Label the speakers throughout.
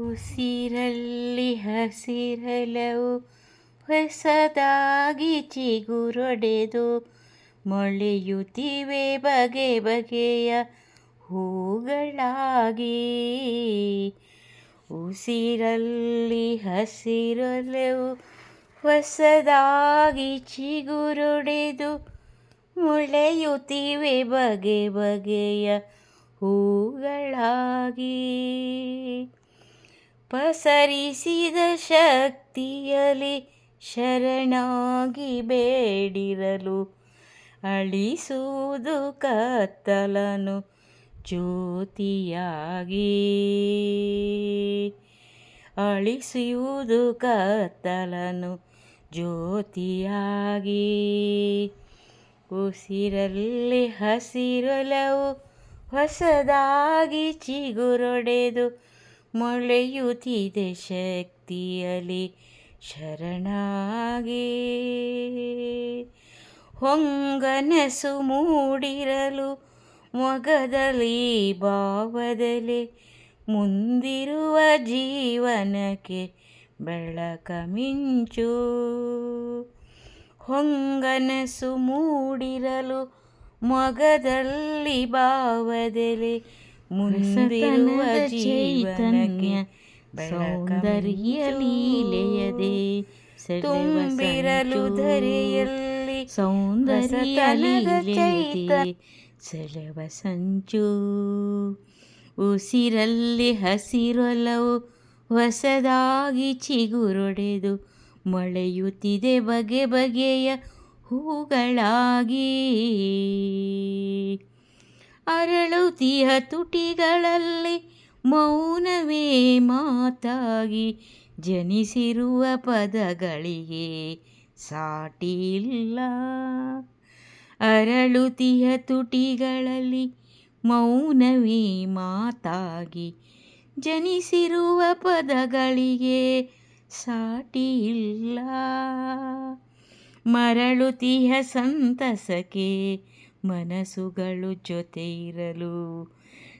Speaker 1: ಉಸಿರಲ್ಲಿ ಹಸಿರಲವು ಹೊಸದಾಗಿ ಚಿಗುರೊಡೆದು ಮೊಳೆಯುತ್ತಿವೆ ಬಗೆ ಬಗೆಯ ಹೂಗಳಾಗಿ. ಉಸಿರಲ್ಲಿ ಹಸಿರಲವು ಹೊಸದಾಗಿ ಚಿಗುರೊಡೆದು ಮೊಳೆಯುತ್ತಿವೆ ಬಗೆ ಬಗೆಯ ಹೂಗಳಾಗಿ. ಪಸರಿಸಿದ ಶಕ್ತಿಯಲಿ ಶರಣಾಗಿ ಬೇಡಿರಲು ಅಳಿಸುವುದು ಕತ್ತಲನು ಜ್ಯೋತಿಯಾಗಿ. ಅಳಿಸುವುದು ಕತ್ತಲನು ಜ್ಯೋತಿಯಾಗಿ. ಉಸಿರಲ್ಲಿ ಹಸಿರಲವು ಹೊಸದಾಗಿ ಚಿಗುರೊಡೆದು ಮೊಳೆಯುತ್ತಿದೆ ಶಕ್ತಿಯಲಿ ಶರಣಾಗಿ. ಹೊಂಗನಸು ಮೂಡಿರಲು ಮೊಗದಲ್ಲಿ ಭಾವದಲ್ಲಿ ಮುಂದಿರುವ ಜೀವನಕ್ಕೆ ಬೆಳಕ ಮಿಂಚು. ಹೊಂಗನಸು ಮೂಡಿರಲು ಮೊಗದಲ್ಲಿ ಭಾವದಲ್ಲಿ ಮುಂದಿರುವ ಜೀವನಕ್ಕೆ ಸೌಂದರ್ಯ ಲೀಲೆಯದೆ ತುಂಬಿರಲು ಧರೆಯಲ್ಲಿ ಸೌಂದರ್ಯ ಲೀಲೆಯದೆ ಸೆಳೆವ ಸಂಚು. ಉಸಿರಲ್ಲಿ ಹಸಿರೊಲವು ಹೊಸದಾಗಿ ಚಿಗುರೊಡೆದು ಮೊಳೆಯುತ್ತಿದೆ ಬಗೆ ಬಗೆಯ ಹೂಗಳಾಗಿ. ಅರಳುತಿಯ ತುಟಿಗಳಲ್ಲಿ ಮೌನವೇ ಮಾತಾಗಿ ಜನಿಸಿರುವ ಪದಗಳಿಗೆ ಸಾಟಿಯಿಲ್ಲ ಅರಳುತಿಯ ತುಟಿಗಳಲ್ಲಿ ಮೌನವೇ ಮಾತಾಗಿ ಜನಿಸಿರುವ ಪದಗಳಿಗೆ ಸಾಟಿಯಿಲ್ಲ ಮರಳುತಿಯ ಸಂತಸಕ್ಕೆ ಮನಸ್ಸುಗಳು ಜೊತೆ ಇರಲು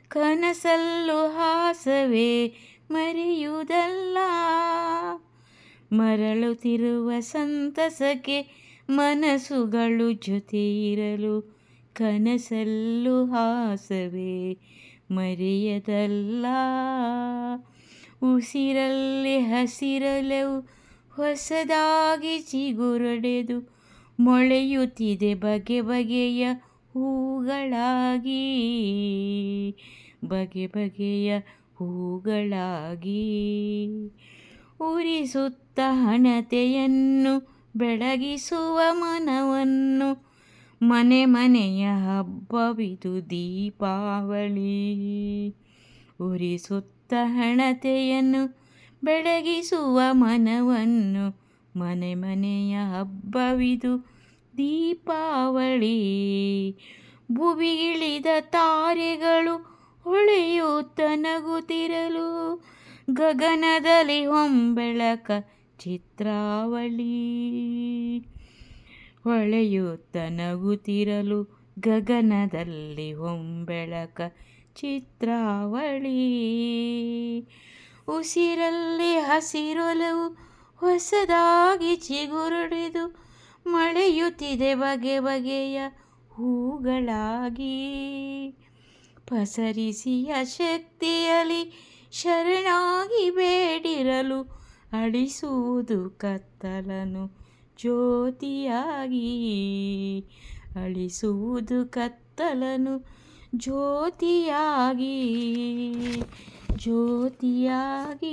Speaker 1: ಕನಸಲ್ಲು ಹಾಸವೇ ಮರೆಯುವುದಲ್ಲ. ಮರಳುತ್ತಿರುವ ಸಂತಸಕ್ಕೆ ಮನಸ್ಸುಗಳು ಜೊತೆ ಇರಲು ಕನಸಲ್ಲು ಹಾಸವೇ ಮರೆಯದಲ್ಲ. ಉಸಿರಲ್ಲಿ ಹಸಿರಲೆವು ಹೊಸದಾಗಿ ಚಿಗುರೊಡೆದು ಮೊಳೆಯುತ್ತಿದೆ ಬಗೆ ಬಗೆಯ ಹೂಗಳಾಗಿ, ಬಗೆ ಬಗೆಯ ಹೂಗಳಾಗಿ. ಉರಿಸುತ್ತ ಹಣತೆಯನ್ನು ಬೆಳಗಿಸುವ ಮನವನ್ನು ಮನೆ ಮನೆಯ ಹಬ್ಬವಿದು ದೀಪಾವಳಿ. ಉರಿಸುತ್ತ ಹಣತೆಯನ್ನು ಬೆಳಗಿಸುವ ಮನವನ್ನು ಮನೆ ಮನೆಯ ಹಬ್ಬವಿದು. ದೀಪಾವಳಿ ಭುವಿಗಿಳಿದ ತಾರೆಗಳು ಹೊಳೆಯುತ್ತ ನಗುತ್ತಿರಲು. ಗಗನದಲ್ಲಿ ಹೊಂಬೆಳಕ ಚಿತ್ರಾವಳಿ ಹೊಳೆಯುತ್ತ ನಗುತ್ತಿರಲು. ಗಗನದಲ್ಲಿ ಹೊಂಬೆಳಕ ಚಿತ್ರಾವಳಿ. ಉಸಿರಲ್ಲಿ ಹಸಿರೊಲವು ಹೊಸದಾಗಿ ಚಿಗುರುಡಿದು ಮಳೆಯುತ್ತಿದೆ ಬಗೆ ಬಗೆಯ ಹೂಗಳಾಗಿ. ಪಸರಿಸಿಯ ಶಕ್ತಿಯಲ್ಲಿ ಶರಣಾಗಿ ಬೇಡಿರಲು ಅಳಿಸುವುದು ಕತ್ತಲನು ಜ್ಯೋತಿಯಾಗಿ. ಅಳಿಸುವುದು ಕತ್ತಲನು ಜ್ಯೋತಿಯಾಗಿ. ಜ್ಯೋತಿಯಾಗಿ.